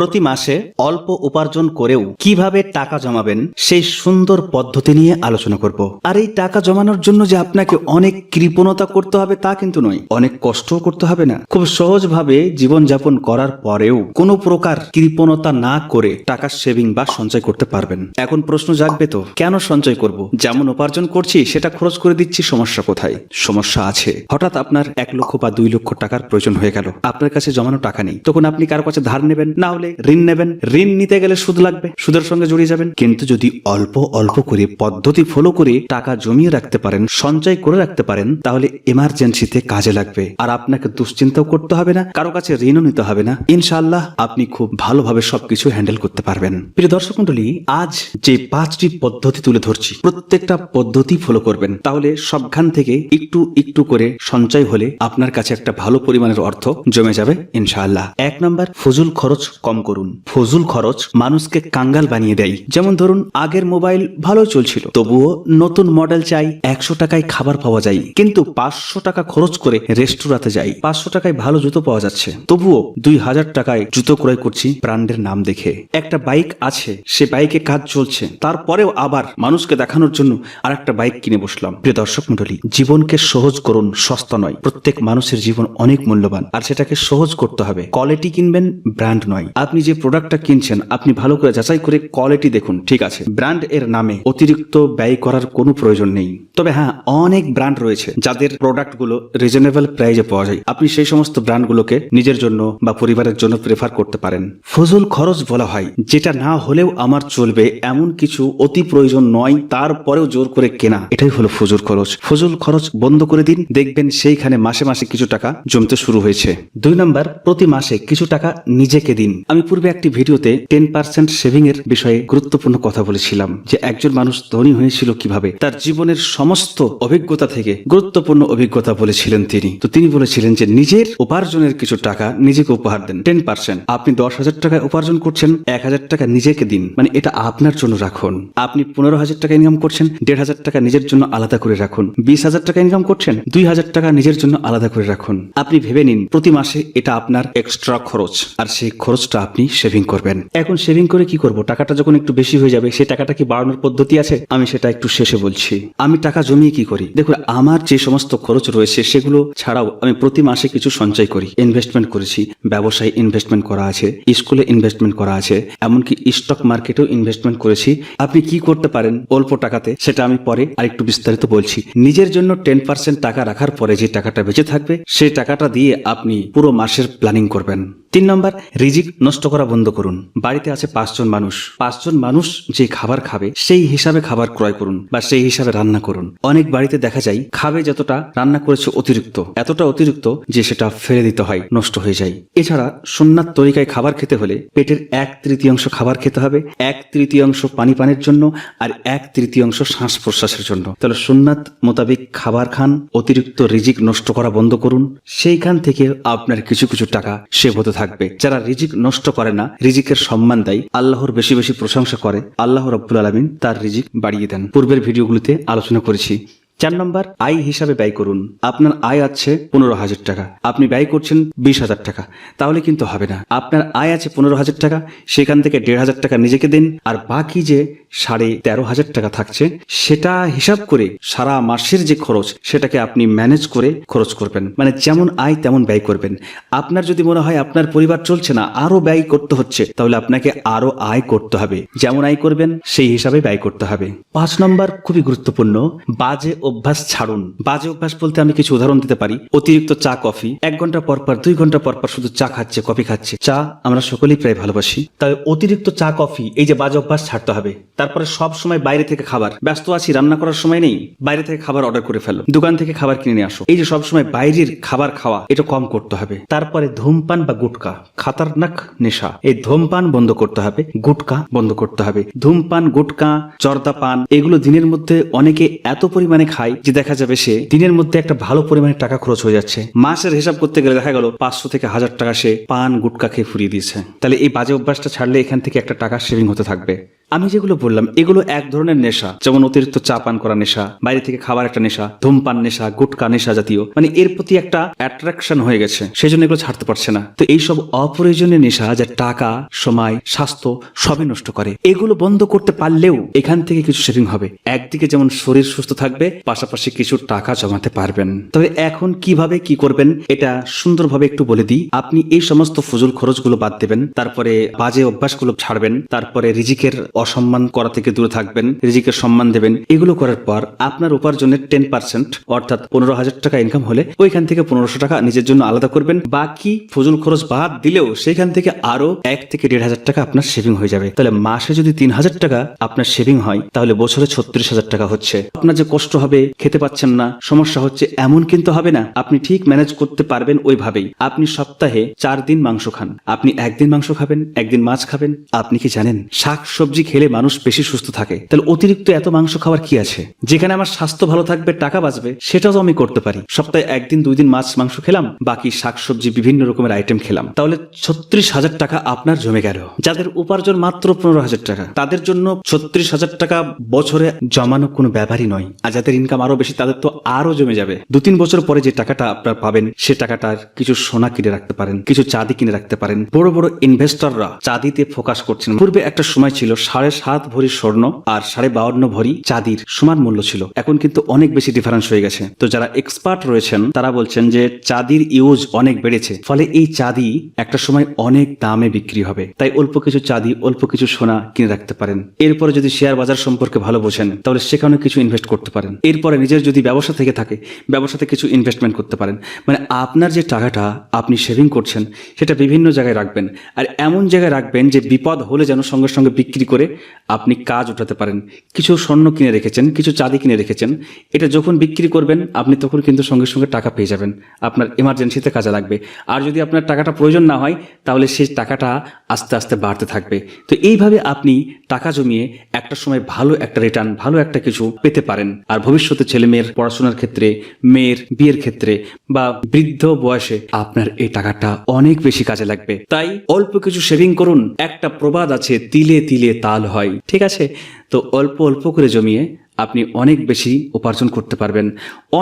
প্রতি মাসে অল্প উপার্জন করেও কীভাবে টাকা জমাবেন, সেই সুন্দর পদ্ধতি নিয়ে আলোচনা করব। আর এই টাকা জমানোর জন্য যে আপনাকে অনেক কৃপণতা করতে হবে তা কিন্তু নয়, অনেক কষ্টও করতে হবে না। খুব সহজভাবে জীবনযাপন করার পরেও কোনো প্রকার কৃপণতা না করে টাকা সেভিং বা সঞ্চয় করতে পারবেন। এখন প্রশ্ন জাগবে তো, কেন সঞ্চয় করব? যেমন উপার্জন করছি, সেটা খরচ করে দিচ্ছি, সমস্যা কোথায়? সমস্যা আছে। হঠাৎ আপনার এক লক্ষ বা দুই লক্ষ টাকার প্রয়োজন হয়ে গেল। আপনার কাছে জমানো টাকা নেই। তখন আপনি কারও কাছে ধার নেবেন না হলে ঋণ নেবেন। ঋণ নিতে গেলে সুদ লাগবে, সুদের সঙ্গে জড়িয়ে যাবেন। কিন্তু যদি অল্প অল্প করে পদ্ধতি ফলো করে টাকা জমিয়ে রাখতে পারেন, সঞ্চয় করে রাখতে পারেন, তাহলে এমার্জেন্সিতে কাজে লাগবে। আর আপনাকে দুশ্চিন্তাও করতে হবে না, কারও কাছে ঋণও নিতে হবে না। ইনশাআল্লাহ আপনি খুব ভালোভাবে সবকিছু হ্যান্ডেল করতে পারবেন। প্রিয় দর্শক মন্ডলী আজ যে পাঁচটি পদ্ধতি তুলে ধরছি, প্রত্যেকটা পদ্ধতি ফলো করবেন। তাহলে সবখান থেকে একটু একটু করে সঞ্চয় হলে আপনার কাছে একটা ভালো পরিমাণের অর্থ জমে যাবে, ইনশাআল্লাহ। এক নম্বর, ফজুল খরচ কম করুন। ফজুল খরচ মানুষকে কাঙ্গাল বানিয়ে দেয়। যেমন ধরুন, আগের মোবাইল ভালো চলছিল। তবুও নতুন মডেল চাই, একশো টাকায় খাবার পাওয়া যায়। কিন্তু পাঁচশো টাকা খরচ করে রেস্টুরাতে যাই, পাঁচশো টাকায় ভালো জুতো পাওয়া যাচ্ছে। তবুও দুই হাজার টাকায় জুতো ক্রয় করছি ব্র্যান্ডের নাম দেখে। একটা বাইক আছে, সে বাইকে কাজ চলছে। তারপরেও আবার মানুষকে দেখানোর জন্য আর একটা বাইক কিনে বসলাম। প্রিয় দর্শক মন্ডলী জীবনকে সহজ করুন সস্তা নয়। প্রত্যেক মানুষের জীবন অনেক মূল্যবান। আর সেটাকে সহজ করতে হবে। কোয়ালিটি কিনবেন, ব্র্যান্ড নয়। আপনি যে প্রোডাক্টটা কিনছেন, আপনি ভালো করে যাচাই করে কোয়ালিটি দেখুন, ঠিক আছে? ব্র্যান্ড এর নামে অতিরিক্ত ব্যয় করার কোনো প্রয়োজন নেই। তবে হ্যাঁ অনেক ব্র্যান্ড রয়েছে যাদের প্রোডাক্টগুলো রিজনেবল প্রাইজে পাওয়া যায়। আপনি সেই সমস্ত ব্র্যান্ডগুলোকে নিজের জন্য বা পরিবারের জন্য প্রেফার করতে পারেন। ফজল খরচ বলা হয়, যেটা না হলেও আমার চলবে এমন কিছু অতি প্রয়োজন নয়, তারপরেও জোর করে কেনা। এটাই হলো ফজল খরচ। ফজল খরচ বন্ধ করে দিন, দেখবেন সেইখানে মাসে মাসে কিছু টাকা জমতে শুরু হয়েছে। দুই নম্বর, প্রতি মাসে কিছু টাকা নিজেকে দিন। আমি পূর্বে একটি ভিডিওতে টেন পার্সেন্ট সেভিং এর বিষয়ে গুরুত্বপূর্ণ কথা বলেছিলাম যে একজন মানুষ ধনী হয়েছিল কীভাবে, তার জীবনের সমস্ত অভিজ্ঞতা থেকে গুরুত্বপূর্ণ অভিজ্ঞতা বলেছিলেন তিনি। তো তিনি বলেছিলেন যে নিজের উপার্জনের কিছু টাকা নিজেকে উপহার দেন। টেন পার্সেন্ট আপনি দশ হাজার টাকা উপার্জন করছেন, এক হাজার টাকা নিজেকে দিন। মানে এটা আপনার জন্য রাখুন। আপনি পনেরো হাজার টাকা ইনকাম করছেন, দেড় হাজার টাকা নিজের জন্য আলাদা করে রাখুন। বিশ হাজার টাকা ইনকাম করছেন, দুই হাজার টাকা নিজের জন্য আলাদা করে রাখুন। আপনি ভেবে নিন, প্রতি মাসে এটা আপনার এক্সট্রা খরচ। আর সেই খরচটা আপনি সেভিং করবেন। এখন সেভিং করে কি করব? টাকাটা যখন একটু বেশি হয়ে যাবে, সেই টাকাটা কি বাড়ানোর পদ্ধতি আছে? আমি সেটা একটু শেষে বলছি। আমি টাকা জমিয়ে কি করি? দেখুন, আমার যে সমস্ত খরচ রয়েছে, সেগুলো ছাড়াও আমি প্রতি মাসে কিছু সঞ্চয় করি। ইনভেস্টমেন্ট করেছি, ব্যবসায় ইনভেস্টমেন্ট করা আছে, স্কুলে ইনভেস্টমেন্ট করা আছে, এমনকি স্টক মার্কেটেও ইনভেস্টমেন্ট করেছি। আপনি কি করতে পারেন অল্প টাকাতে, সেটা আমি পরে আরেকটু বিস্তারিত বলছি। নিজের জন্য টেন পার্সেন্ট টাকা রাখার পরে যে টাকাটা বেঁচে থাকবে, সেই টাকাটা দিয়ে আপনি পুরো মাসের প্ল্যানিং করবেন। তিন নম্বর, রিজিক নষ্ট করা বন্ধ করুন। বাড়িতে আছে পাঁচজন মানুষ। পাঁচজন মানুষ যে খাবার খাবে, সেই হিসাবে খাবার ক্রয় করুন বা সেই হিসাবে রান্না করুন। অনেক বাড়িতে দেখা যায়, খাবে যতটা, রান্না করেছে অতিরিক্ত। এতটা অতিরিক্ত যে সেটা ফেলে দিতে হয়, নষ্ট হয়ে যায়। এছাড়া সুন্নাত তরিকায় খাবার খেতে হলে পেটের এক তৃতীয়াংশ খাবার খেতে হবে, এক তৃতীয়াংশ পানি পানের জন্য আর এক তৃতীয়াংশ শ্বাস প্রশ্বাসের জন্য। তাহলে সুন্নাত মোতাবেক খাবার খান, অতিরিক্ত রিজিক নষ্ট করা বন্ধ করুন। সেইখান থেকে আপনার কিছু কিছু টাকা সেভ হতে থাকবে। যারা রিজিক নষ্ট করে না, রিজিকের সম্মান দেয়, আল্লাহর বেশি বেশি প্রশংসা করে, আল্লাহ রব্বুল আলমিন তার রিজিক বাড়িয়ে দেন। পূর্বের ভিডিওগুলিতে আলোচনা করেছি। চার নম্বর, আয় হিসাবে ব্যয় করুন। আপনার আয় আছে পনেরো হাজার টাকা। আপনি ব্যয় করছেন বিশ হাজার টাকা। তাহলে কিন্তু হবে না। আপনার আয় আছে পনেরো হাজার টাকা, সেখান থেকে দেড় হাজার টাকা নিজেকে দিন, আর বাকি যে সাড়ে তেরো হাজার টাকা থাকছে, সেটা হিসাব করে সারা মাসের যে খরচ, সেটাকে আপনি ম্যানেজ করে খরচ করবেন। মানে যেমন আয়, তেমন ব্যয় করবেন। আপনার যদি মনে হয় আপনার পরিবার চলছে না আরও ব্যয় করতে হচ্ছে, তাহলে আপনাকে আরও আয় করতে হবে। যেমন আয় করবেন, সেই হিসাবে ব্যয় করতে হবে। পাঁচ নম্বর খুবই গুরুত্বপূর্ণ, বাজে অভ্যাস ছাড়ুন। বাজে অভ্যাস বলতে আমি কিছু উদাহরণ দিতে পারি। অতিরিক্ত চা, কফি। এক ঘণ্টা পর পর, দুই ঘণ্টা পর পর শুধু চা খাচ্ছে, কফি খাচ্ছে। চা আমরা সকলেই প্রায় ভালোবাসি। তাই অতিরিক্ত চা, কফি, এই যে বাজে অভ্যাস ছাড়তে হবে। তারপরে সব সময় বাইরে থেকে খাবার। ব্যস্ত আছি, রান্না করার সময় নেই। বাইরে থেকে খাবার অর্ডার করে ফেলো। দোকান থেকে খাবার কিনে নিয়ে আসো। এই যে সব সময় বাইরের খাবার খাওয়া, এটা কম করতে হবে। তারপরে ধূমপান বা গুটকা। খাতারনাক নেশা। এই ধূমপান বন্ধ করতে হবে। গুটকা বন্ধ করতে হবে। ধূমপান, গুটকা জর্দা পান এগুলো দিনের মধ্যে অনেকে এত পরিমাণে যে দেখা যাবে সে দিনের মধ্যে একটা ভালো পরিমাণে টাকা খরচ হয়ে যাচ্ছে। মাসের হিসাব করতে গেলে দেখা গেল পাঁচশো থেকে হাজার টাকা সে পান, গুটকা খেয়ে ফুরিয়ে দিয়েছে। তাহলে এই বাজে অভ্যাসটা ছাড়লে এখান থেকে একটা টাকা সেভিং হতে থাকবে। আমি যেগুলো বললাম, এগুলো এক ধরনের নেশা। যেমন অতিরিক্ত চা পান করা নেশা, বাইরে থেকে খাবার একটা নেশা, ধূমপান নেশা, গুটকা নেশা জাতীয়। মানে এর প্রতি একটা অ্যাট্রাকশন হয়ে গেছে সেই জন্য এগুলো ছাড়তে পারছে না। তো এইসব অপ্রয়োজনীয় নেশা যা টাকা, সময়, স্বাস্থ্য, সবই নষ্ট করে। এগুলো বন্ধ করতে পারলেও এখান থেকে কিছু সেভিং হবে। একদিকে যেমন শরীর সুস্থ থাকবে, পাশাপাশি কিছু টাকা জমাতে পারবেন। তবে এখন কীভাবে কি করবেন, এটা সুন্দরভাবে একটু বলে দিই। আপনি এই সমস্ত ফজল খরচগুলো বাদ দেবেন, তারপরে বাজে অভ্যাসগুলো ছাড়বেন, তারপরে রিজিকের অসম্মান করা থেকে দূরে থাকবেন, রিজিকের সম্মান দেবেন। এগুলো করার পর আপনার উপার্জনের টেন পার্সেন্ট অর্থাৎ পনেরো হাজার টাকা ইনকাম হলে ওইখান থেকে পনেরোশো টাকা নিজের জন্য আলাদা করবেন। বাকি ফজল খরচ বাদ দিলেও সেখান থেকে আরও এক থেকে দেড় হাজার টাকা আপনার সেভিং হয়ে যাবে। তাহলে মাসে যদি তিন হাজার টাকা আপনার সেভিং হয়, তাহলে বছরে ছত্রিশ হাজার টাকা হচ্ছে। আপনার যে কষ্ট হবে, খেতে পাচ্ছেন না, সমস্যা হচ্ছে এমন কিন্তু হবে না। আপনি ঠিক ম্যানেজ করতে পারবেন ওইভাবেই। আপনি সপ্তাহে চার দিন মাংস খান। আপনি একদিন মাংস খাবেন, একদিন মাছ খাবেন। আপনি কি জানেন? শাক সবজি খেলে মানুষ বেশি সুস্থ থাকে। তাহলে অতিরিক্ত এত মাংস খাওয়ার কি আছে? যেখানে আমার স্বাস্থ্য ভালো থাকবে, টাকা বাঁচবে, সেটাও আমি করতে পারি। সপ্তাহে একদিন, দুই দিন মাছ, মাংস খেলাম, বাকি শাক সবজি বিভিন্ন রকমের আইটেম খেলাম। তাহলে ছত্রিশ হাজার টাকা আপনার জমে গেল। যাদের উপার্জন মাত্র পনেরো হাজার টাকা, তাদের জন্য ছত্রিশ হাজার টাকা বছরে জমানো কোনো ব্যাপারই নয়। আর যাদের ইনকাম আরও বেশি, তাদের তো আরও জমে যাবে। দু তিন বছর পরে যে টাকাটা আপনার পাবেন, সে টাকাটার কিছু সোনা কিনে রাখতে পারেন, কিছু চাঁদি কিনে রাখতে পারেন। বড় বড় ইনভেস্টররা চাঁদিতে ফোকাস করছেন। পূর্বে একটা সময় ছিল সাড়ে সাত ভরি স্বর্ণ আর সাড়ে বাউন্ন ভরি চাঁদির সমান মূল্য ছিল। এখন কিন্তু অনেক বেশি ডিফারেন্স হয়ে গেছে। তো যারা এক্সপার্ট রয়েছেন, তারা বলছেন যে চাঁদির ইউজ অনেক বেড়েছে, ফলে এই চাঁদি একটা সময় অনেক দামে বিক্রি হবে। তাই অল্প কিছু চাঁদি, অল্প কিছু সোনা কিনে রাখতে পারেন। এরপরে যদি শেয়ার বাজার সম্পর্কে ভালো বোঝেন, তাহলে সেখানে কিছু ইনভেস্ট করতে পারেন। এরপরে নিজের যদি ব্যবসা থেকে থাকে, ব্যবসাতে কিছু ইনভেস্টমেন্ট করতে পারেন। মানে আপনার যে টাকাটা আপনি সেভিং করছেন, সেটা বিভিন্ন জায়গায় রাখবেন। আর এমন জায়গায় রাখবেন যে বিপদ হলে যেন সঙ্গে সঙ্গে বিক্রি করে আপনি কাজ উঠাতে পারেন। কিছু স্বর্ণ কিনে রেখেছেন, কিছু চাঁদি কিনে রেখেছেন। এটা যখন বিক্রি করবেন, আপনি তখন কিন্তু সঙ্গে সঙ্গে টাকা পেয়ে যাবেন। আপনার এমার্জেন্সিতে কাজে লাগবে। আর যদি আপনার টাকাটা প্রয়োজন না হয়, তাহলে সেই টাকাটা আস্তে আস্তে বাড়তে থাকবে। তো এইভাবে আপনি টাকা জমিয়ে একটা সময় ভালো একটা রিটার্ন ভালো একটা কিছু পেতে পারেন। আর ভবিষ্যতে ছেলে মেয়ের পড়াশোনার ক্ষেত্রে, মেয়ের বিয়ের ক্ষেত্রে বা বৃদ্ধ বয়সে আপনার এই টাকাটা অনেক বেশি কাজে লাগবে। তাই অল্প কিছু সেভিং করুন। একটা প্রবাদ আছে তিলে তিলে তাল হয়, ঠিক আছে? তো অল্প অল্প করে জমিয়ে আপনি অনেক বেশি উপার্জন করতে পারবেন।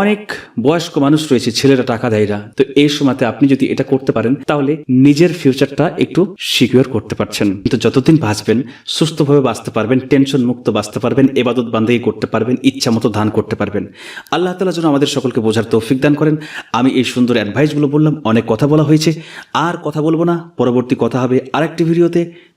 অনেক বয়স্ক মানুষ রয়েছে, ছেলেরা টাকা দেয় না। তো এই সময়তে আপনি যদি এটা করতে পারেন, তাহলে নিজের ফিউচারটা একটু সিকিউর করতে পারছেন। কিন্তু যতদিন বাঁচবেন, সুস্থভাবে বাঁচতে পারবেন টেনশন মুক্ত বাঁচতে পারবেন, এবাদত বান্দাই করতে পারবেন, ইচ্ছা মতো দান করতে পারবেন। আল্লাহ তালা যেন আমাদের সকলকে বোঝার তৌফিক দান করেন। আমি এই সুন্দর অ্যাডভাইসগুলো বললাম, অনেক কথা বলা হয়েছে। আর কথা বলব না, পরবর্তী কথা হবে আরেকটি ভিডিওতে